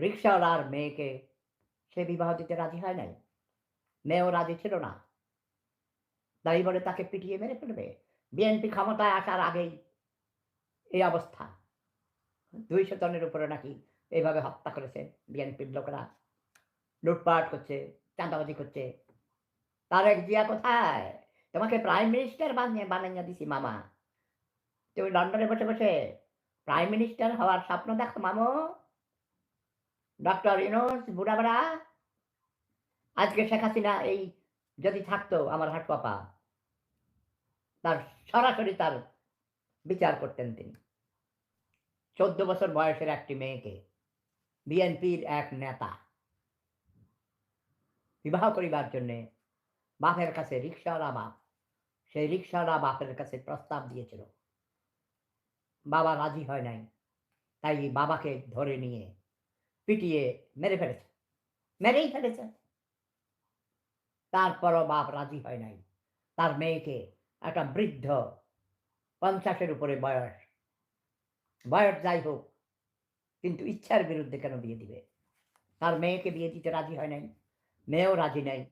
রিক্সাওয়ালার মেয়েকে সে বিবাহ দিতে রাজি হয় নাই? মেয়েও রাজি ছিল না। তাই বলে তাকে পিটিয়ে মেরে ফেলবে। বিএনপি ক্ষমতায় আসার আগেই এই অবস্থা। দুইশো টনের উপরে নাকি এইভাবে হত্যা করেছে বিএনপির লোকেরা। লুটপাট করছে, চাঁদাবাজি করছে। তারেক জিয়া কোথায়? তোমাকে প্রাইম মিনিস্টার বানিয়ে বানাইয়া দিছি মামা। তুমি লন্ডনে বসে বসে প্রাইম মিনিস্টার হওয়ার স্বপ্ন দেখো মামো। ডক্টর ইনোস বুড়াবড়া। আজকে শেখ হাসিনা এই যদি থাকতো আমার হাট পাপা তার সরাসরি তার বিচার করতেন তিনি। চোদ্দ বছর বয়সের একটি মেয়েকে বিএনপির এক নেতা বিবাহ করিবার জন্যে বাপের কাছে রিক্সাওয়ালা বাপ, সেই রিক্সাওয়ালা বাপের কাছে প্রস্তাব দিয়েছিল। বাবা রাজি হয় নাই। তাই বাবাকে ধরে নিয়ে পিটিয়ে মেরে ফেলেছে। মেরেই ফেলেছে। তারপরও বাপ রাজি হয় নাই। তার মেয়েকে একটা বৃদ্ধ পঞ্চাশের উপরে বয়স। বয়স যাই হোক, কিন্তু ইচ্ছার বিরুদ্ধে কেন বিয়ে দিবে? তার মেয়েকে বিয়ে দিতে রাজি হয় নাই। মেয়েও রাজি নাই।